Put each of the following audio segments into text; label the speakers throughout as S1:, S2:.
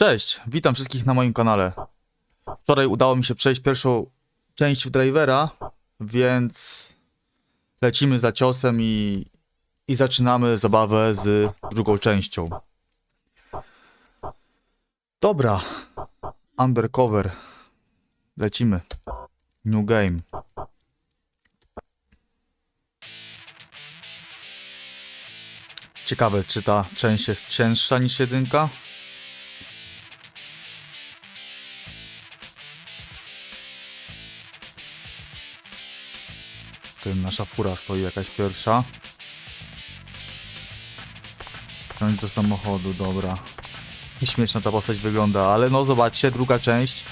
S1: Cześć, witam wszystkich na moim kanale. Wczoraj udało mi się przejść pierwszą część Drivera, więc lecimy za ciosem i, i zaczynamy zabawę z drugą częścią. Dobra, undercover. Lecimy. New game. Ciekawe, czy ta część jest cięższa niż jedynka? Tu nasza fura stoi jakaś pierwsza. Krąć do samochodu, dobra. Śmieszna ta postać wygląda, ale no zobaczcie, druga część.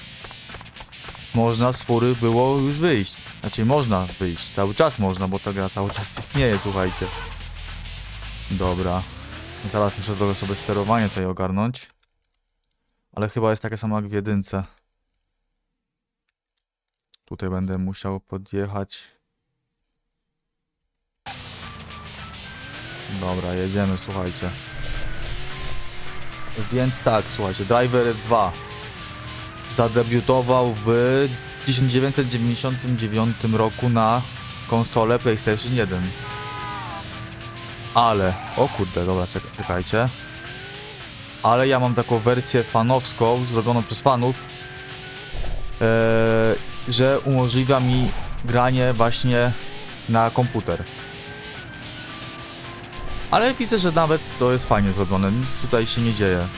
S1: Można z fury było już wyjść. Znaczy można wyjść, cały czas można, bo ta gra cały czas istnieje, słuchajcie. Dobra. Zaraz muszę trochę sobie sterowanie tutaj ogarnąć. Ale chyba jest takie samo jak w jedynce. Tutaj będę musiał podjechać. Dobra, jedziemy, słuchajcie. Więc tak, słuchajcie, Driver 2 zadebiutował w 1999 roku na konsolę PlayStation 1. Ale, o kurde, dobra, czek- czekajcie. Ale ja mam taką wersję fanowską, zrobioną przez fanów, e, że umożliwia mi granie właśnie na komputer. Ale widzę, że nawet to jest fajnie zrobione, nic tutaj się nie dzieje.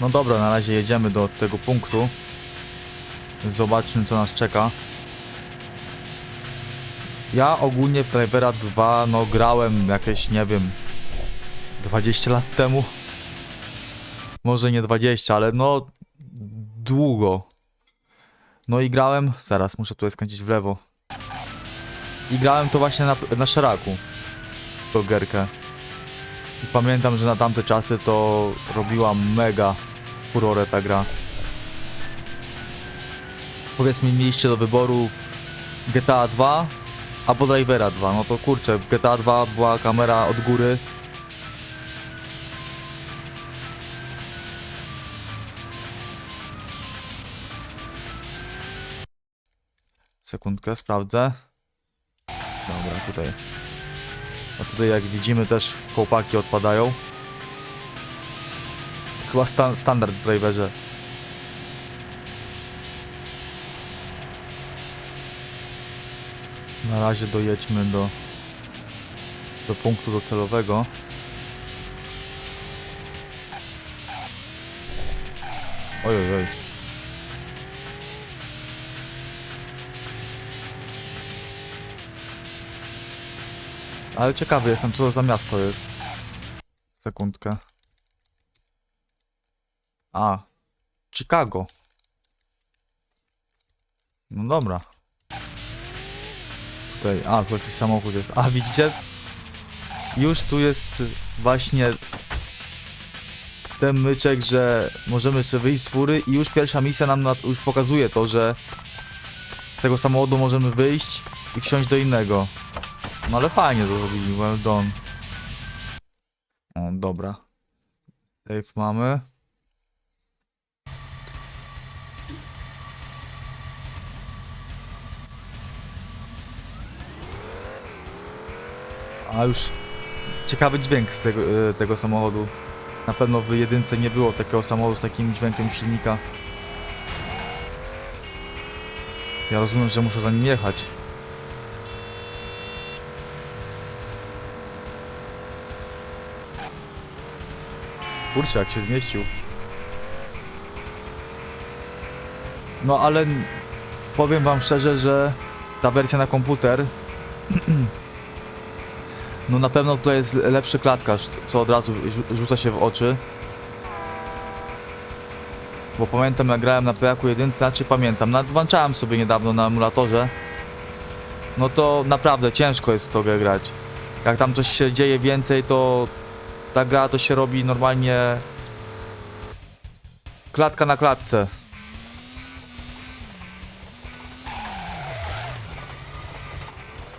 S1: No dobra, na razie jedziemy do tego punktu. Zobaczmy co nas czeka. Ja ogólnie w Drivera 2 no grałem jakieś, nie wiem, 20 lat temu. Może nie 20, ale no długo. No i grałem, zaraz muszę tutaj skręcić w lewo. I grałem to właśnie na, na szaraku. Tą gierkę. I pamiętam, że na tamte czasy to robiła mega furorę ta gra. Powiedzmy, mieliście do wyboru GTA 2 albo Drivera 2. No to kurczę, GTA 2 była kamera od góry. Sekundkę, sprawdzę. Dobra, tutaj. A tutaj jak widzimy też kołpaki odpadają. Chyba sta standard w driverze. Na razie dojedźmy do do punktu docelowego. Oj, oj, oj. Ale ciekawy jestem, co to za miasto jest. Sekundkę. A, Chicago. No dobra. Tutaj, a, tu jakiś samochód jest. A, widzicie? Już tu jest właśnie ten myczek, że możemy sobie wyjść z fury i już pierwsza misja nam na, już pokazuje to, że tego samochodu możemy wyjść i wsiąść do innego. No ale fajnie to zrobili, well done. O, dobra. Save mamy. A już ciekawy dźwięk z tego, e, tego samochodu. Na pewno w jedynce nie było takiego samochodu z takim dźwiękiem silnika. Ja rozumiem, że muszę za nim jechać. Kurczę, jak się zmieścił. No ale powiem wam szczerze, że ta wersja na komputer no na pewno tutaj jest lepszy klatkarz, co od razu rzu- rzuca się w oczy. Bo pamiętam jak grałem na PK 1, znaczy pamiętam, nawet włączałem sobie niedawno na emulatorze. No to naprawdę ciężko jest w to grać. Jak tam coś się dzieje więcej, to ta gra to się robi normalnie klatka na klatce.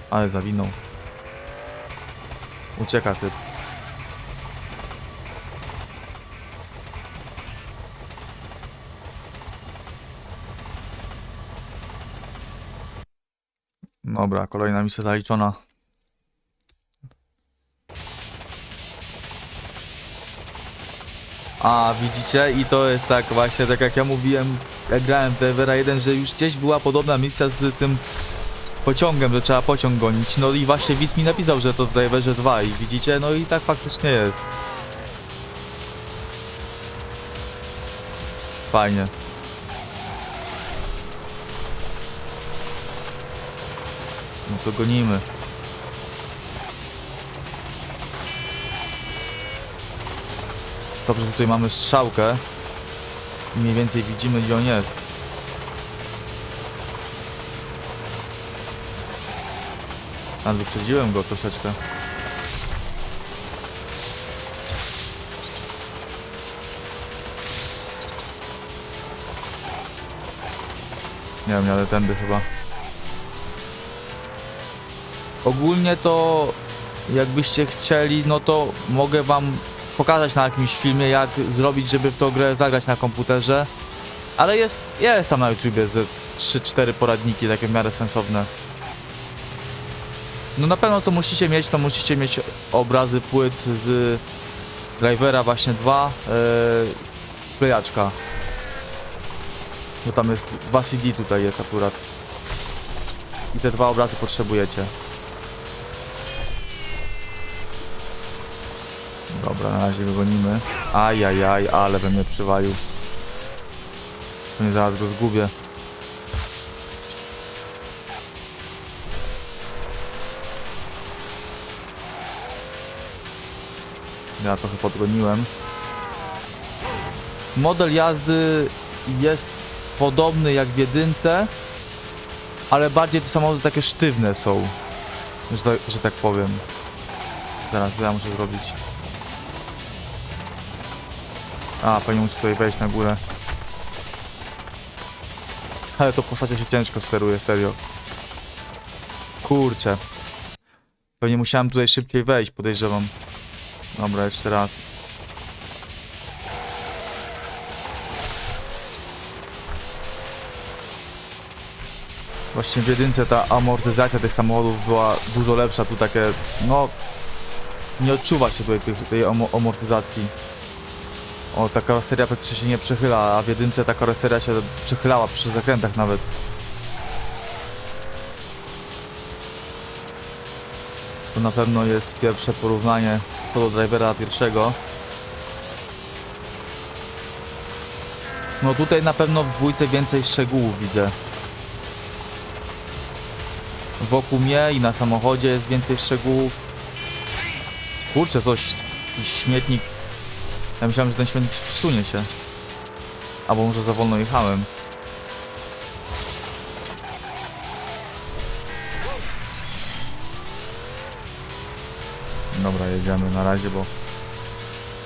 S1: Ale zawinął. Ucieka typ. Dobra, kolejna misja zaliczona. A, widzicie? I to jest tak właśnie, tak jak ja mówiłem, jak grałem w Drivera 1, że już gdzieś była podobna misja z tym pociągiem, że trzeba pociąg gonić. No i właśnie widz mi napisał, że to Driverze 2 i widzicie? No i tak faktycznie jest. Fajnie. No to gonimy. Dobrze, tutaj mamy strzałkę. Mniej więcej widzimy, gdzie on jest. A wyprzedziłem go troszeczkę. Nie wiem, ale tędy chyba. Ogólnie to jakbyście chcieli, no to mogę wam pokazać na jakimś filmie, jak zrobić, żeby w tą grę zagrać na komputerze. Ale jest, jest tam na YouTubie z 3-4 poradniki, takie w miarę sensowne. No na pewno co musicie mieć, to musicie mieć obrazy płyt z Drivera właśnie 2 yy, wklejaczka. Bo tam jest dwa CD tutaj jest akurat. I te dwa obrazy potrzebujecie. Dobra, na razie go gonimy. Ajajaj, ale by mnie przywalił. Pewnie zaraz go zgubię. Ja trochę podgoniłem. Model jazdy jest podobny jak w jedynce, ale bardziej te samochody takie sztywne są, że tak, że tak powiem. Zaraz, co ja muszę zrobić? A, pewnie muszę tutaj wejść na górę. Ale to postacie się ciężko steruje, serio. Kurczę. Pewnie musiałem tutaj szybciej wejść, podejrzewam. Dobra, jeszcze raz. Właśnie w jedynce ta amortyzacja tych samochodów była dużo lepsza. Tu takie, no... Nie odczuwa się tutaj tej amo- amortyzacji. O, ta karoseria praktycznie się nie przechyla, a w jedynce ta karoseria się przechylała przy zakrętach nawet. To na pewno jest pierwsze porównanie do drivera pierwszego. No tutaj na pewno w dwójce więcej szczegółów widzę. Wokół mnie i na samochodzie jest więcej szczegółów. Kurczę, coś, śmietnik. Ja myślałem, że ten śmietnik przesunie się. Albo może za wolno jechałem. Jedziemy na razie, bo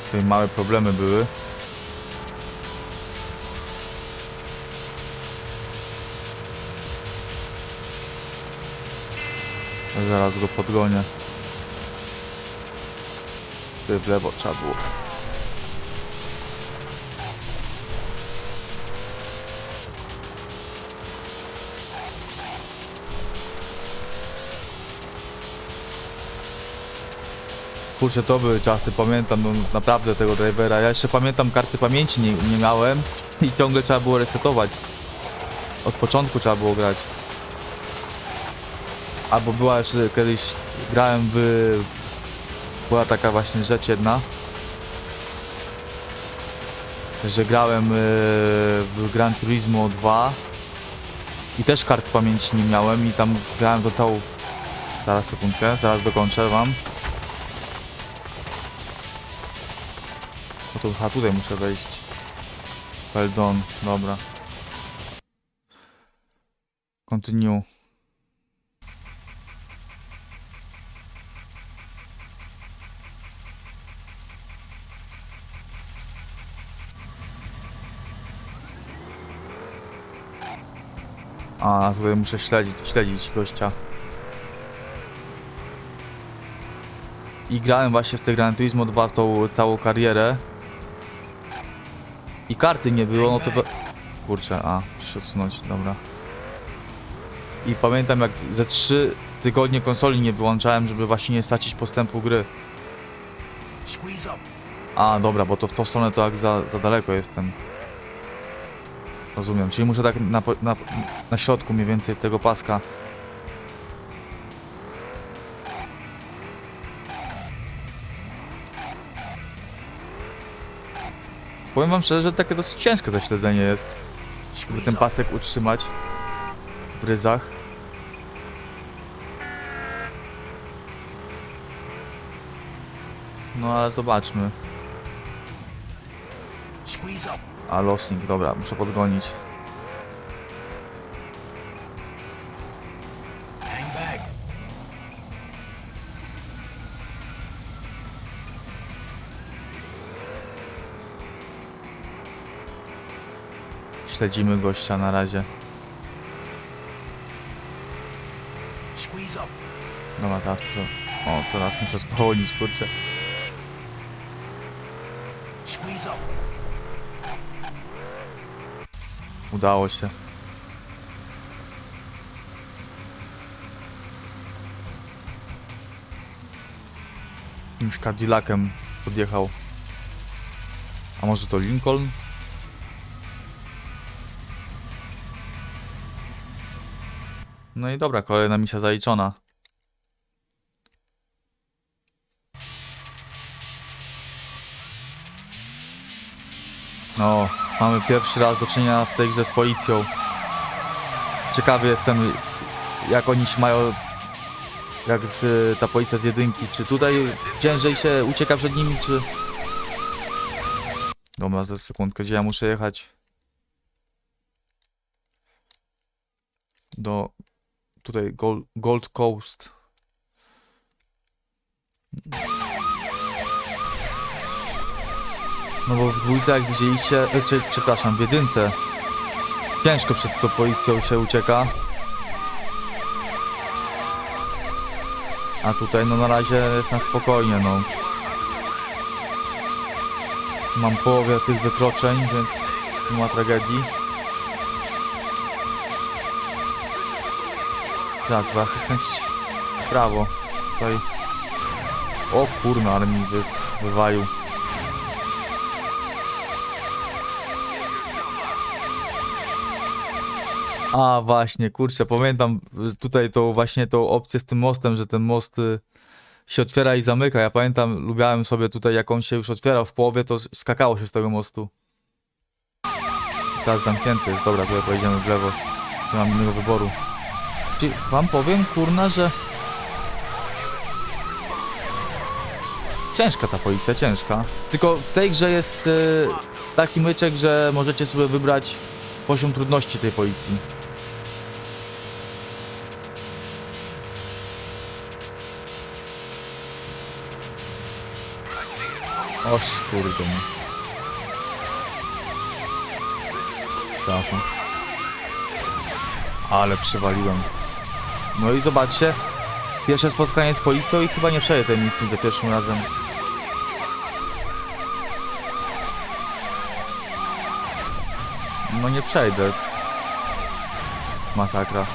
S1: tutaj małe problemy były. Zaraz go podgonię. Tutaj w lewo trzeba było. Kurczę, to były czasy, pamiętam no, naprawdę tego drivera. Ja jeszcze pamiętam, karty pamięci nie, nie miałem i ciągle trzeba było resetować. Od początku trzeba było grać. Albo była jeszcze kiedyś, grałem w... Była taka właśnie rzecz jedna, że grałem yy, w Gran Turismo 2 i też kart pamięci nie miałem i tam grałem to całą... Zaraz sekundkę, zaraz dokończę wam. tu, a tutaj muszę wejść. Peldon, dobra. Continue. A, tutaj muszę śledzić, śledzić gościa. I grałem właśnie w tę Gran Turismo 2 tą całą karierę. I karty nie było, no to... Kurczę, a, muszę odsunąć, dobra. I pamiętam jak ze 3 tygodnie konsoli nie wyłączałem, żeby właśnie nie stracić postępu gry. A, dobra, bo to w tą stronę to jak za, za daleko jestem. Rozumiem, czyli muszę tak na, na, na środku mniej więcej tego paska. Powiem wam szczerze, że takie dosyć ciężkie to śledzenie jest, żeby ten pasek utrzymać w ryzach. No ale zobaczmy. A losing, dobra, muszę podgonić. Śledzimy gościa na razie. Dobra, teraz muszę... O, teraz muszę spowolnić, kurczę. Udało się. Już Cadillacem podjechał. A może to Lincoln? No i dobra, kolejna misja zaliczona. No, mamy pierwszy raz do czynienia w tej grze z policją. Ciekawy jestem, jak oni się mają, jak ta policja z jedynki. Czy tutaj ciężej się ucieka przed nimi, czy... Dobra, za sekundkę, gdzie ja muszę jechać? Do... Tutaj, Gold, Coast. No bo w dwójce, jak widzieliście, e, czy, przepraszam, w jedynce ciężko przed tą policją się ucieka. A tutaj no na razie jest na spokojnie, no. Mam połowę tych wykroczeń, więc nie ma tragedii. Teraz, bo ja chcę skręcić w prawo. Tutaj... O kurna, ale mi wys, wywalił. A właśnie, kurczę, pamiętam y, tutaj tą właśnie tą opcję z tym mostem, że ten most y, się otwiera i zamyka. Ja pamiętam, lubiałem sobie tutaj, jak on się już otwierał w połowie, to skakało się z tego mostu. Teraz zamknięty jest, dobra, tutaj pojedziemy w lewo. Nie mam innego wyboru. Czy wam powiem, kurna, że... Ciężka ta policja, ciężka. Tylko w tej grze jest y, taki myczek, że możecie sobie wybrać poziom trudności tej policji. O kurde. Przepraszam. Ale przywaliłem. No i zobaczcie. Pierwsze spotkanie z policją i chyba nie przejdę tej misji za pierwszym razem. No nie przejdę. Masakra.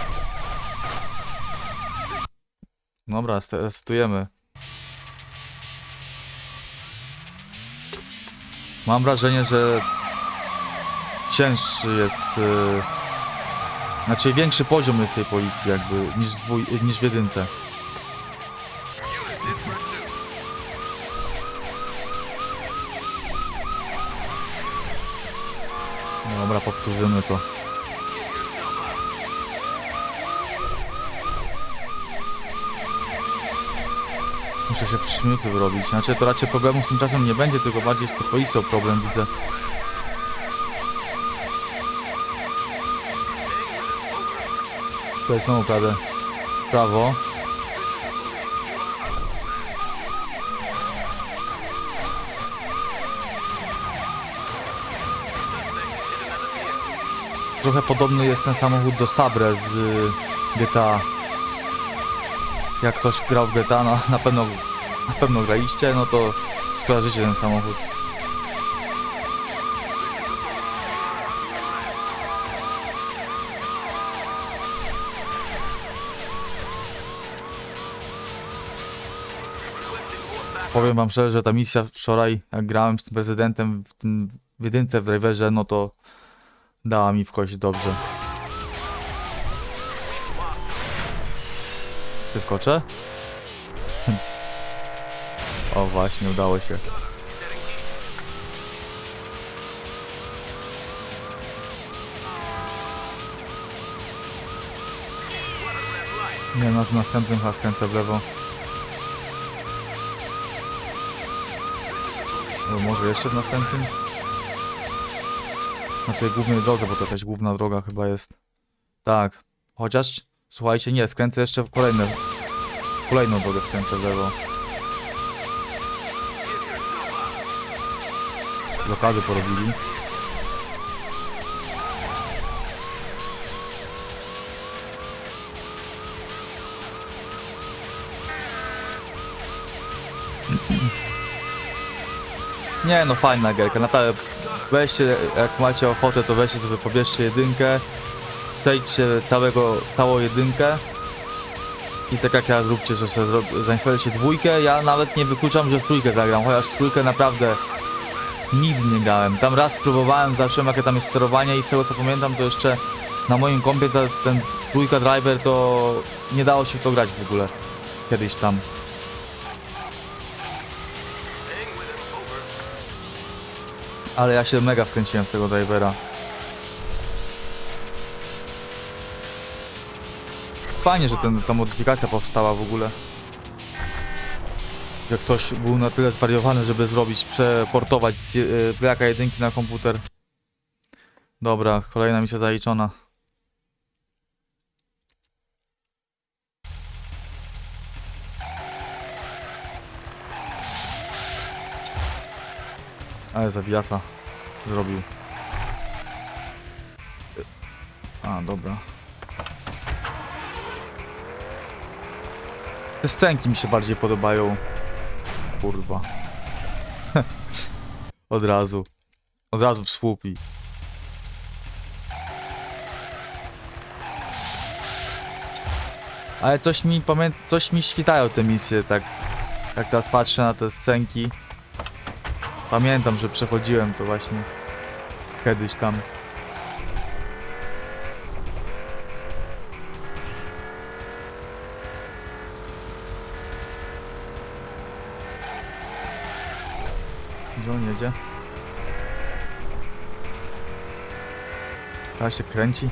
S1: Dobra, testujemy. Mam wrażenie, że cięższy jest. Yy... Znaczy większy poziom jest tej policji jakby niż, w dwój- niż w jedynce. Dobra, powtórzymy to. Muszę się w 3 minuty wyrobić. Znaczy to raczej problemu z tym czasem nie będzie, tylko bardziej z tą policją problem widzę. Jest znowu prawie prawo. Trochę podobny jest ten samochód do Sabre z y, GTA. Jak ktoś grał w GTA, no, na pewno, na pewno graliście, no to skojarzycie ten samochód. Powiem wam szczerze, że ta misja wczoraj, jak grałem z tym prezydentem w, w jedynce w driverze, no to dała mi w kość dobrze. Wyskoczę? O właśnie, udało się. Nie no, w następnym chyba skręcę w lewo. No może jeszcze w następnym? Na tej głównej drodze, bo to jakaś główna droga chyba jest. Tak. Chociaż, słuchajcie, nie, skręcę jeszcze w kolejne. Kolejną drogę skręcę w lewo. Blokady porobili. Nie no, fajna gierka, naprawdę. Weźcie, jak macie ochotę, to weźcie sobie, pobierzcie jedynkę. Przejdźcie całego, całą jedynkę. I tak jak ja róbcie, że sobie zainstalujecie dwójkę. Ja nawet nie wykluczam, że w trójkę zagram, chociaż w trójkę naprawdę nigdy nie grałem. Tam raz spróbowałem, zobaczyłem jakie tam jest sterowanie i z tego co pamiętam, to jeszcze na moim kompie ten trójka driver to nie dało się w to grać w ogóle. Kiedyś tam. Ale ja się mega wkręciłem w tego drivera. Fajnie, że ten, ta modyfikacja powstała w ogóle. Że ktoś był na tyle zwariowany, żeby zrobić, przeportować z y, Playaka 1 na komputer. Dobra, kolejna misja zaliczona. Ale zawiasa zrobił. A, dobra. Te scenki mi się bardziej podobają. Kurwa. Od razu. Od razu w słupi. Ale coś mi pamię... coś mi świtają te misje, tak. Jak teraz patrzę na te scenki. Pamiętam, że przechodziłem to właśnie kiedyś tam. Gdzie on jedzie? Teraz się kręci.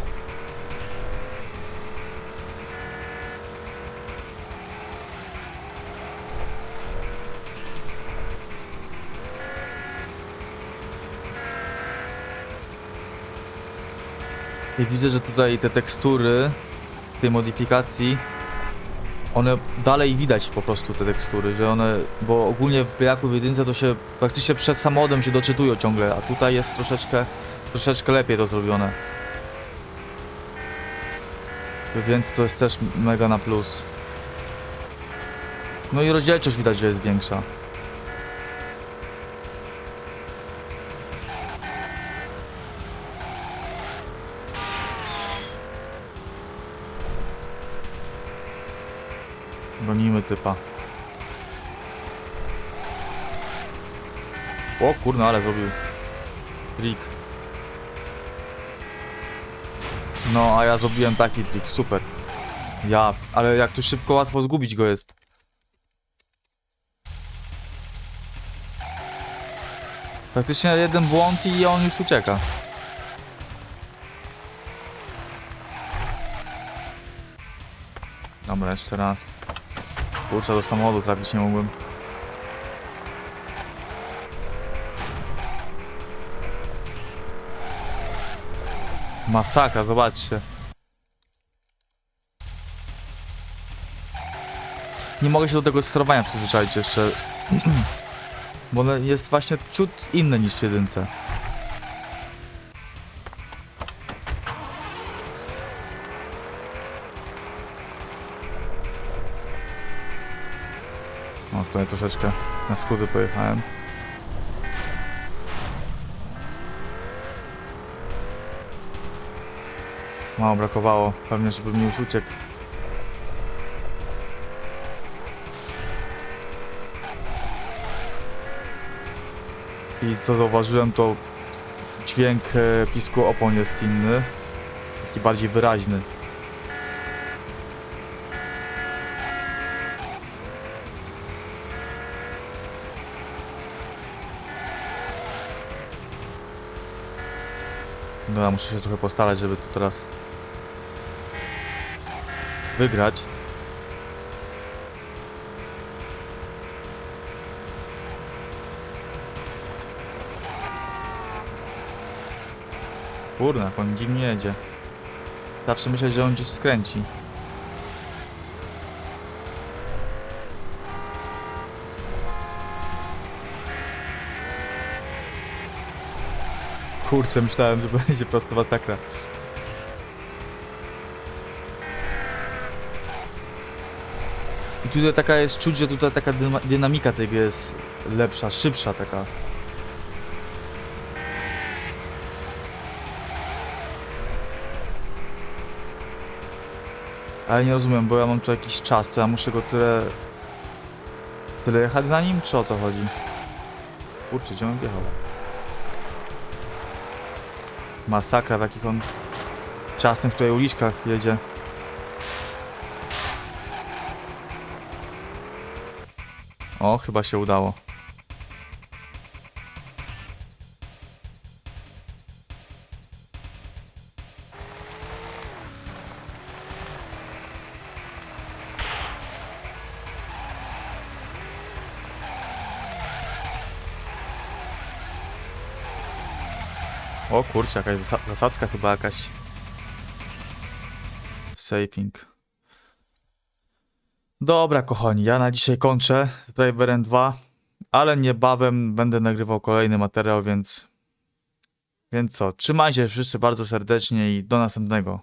S1: I widzę, że tutaj te tekstury tej modyfikacji one dalej widać po prostu te tekstury, że one, bo ogólnie w Playaku w jedynce to się praktycznie przed samochodem się doczytują ciągle, a tutaj jest troszeczkę, troszeczkę lepiej to zrobione. Więc to jest też mega na plus. No i rozdzielczość widać, że jest większa. Gonimy typa. O kurno, ale zrobił. Trik. No, a ja zrobiłem taki trik, super. Ja, ale jak tu szybko, łatwo zgubić go jest. Praktycznie jeden błąd i on już ucieka. Dobra, jeszcze raz. Kurczę, do samochodu trafić nie mogłem. Masakra, zobaczcie. Nie mogę się do tego sterowania przyzwyczaić jeszcze. Bo ono jest właśnie ciut inne niż w jedynce. Tutaj troszeczkę na skróty pojechałem. Mało brakowało, pewnie żeby mi już uciekł. I co zauważyłem, to dźwięk e, pisku opon jest inny, taki bardziej wyraźny. Dobra, muszę się trochę postarać, żeby tu teraz wygrać. Kurna, on dziwnie jedzie. Zawsze myślę, że on gdzieś skręci. Kurczę, myślałem, że będzie prosto masakra. I tutaj taka jest czuć, że tutaj taka dynamika tego jest lepsza, szybsza taka. Ale nie rozumiem, bo ja mam tu jakiś czas, to ja muszę go tyle... Tyle jechać za nim, czy o co chodzi? Kurczę, gdzie on wjechał? Masakra, w jakich on ciasnych tutaj uliczkach jedzie. O, chyba się udało. O kurczę, jakaś zasa- zasadzka chyba jakaś. Saving. Dobra, kochani, ja na dzisiaj kończę z Driverem 2, ale niebawem będę nagrywał kolejny materiał, więc. Więc co, trzymajcie wszyscy bardzo serdecznie i do następnego.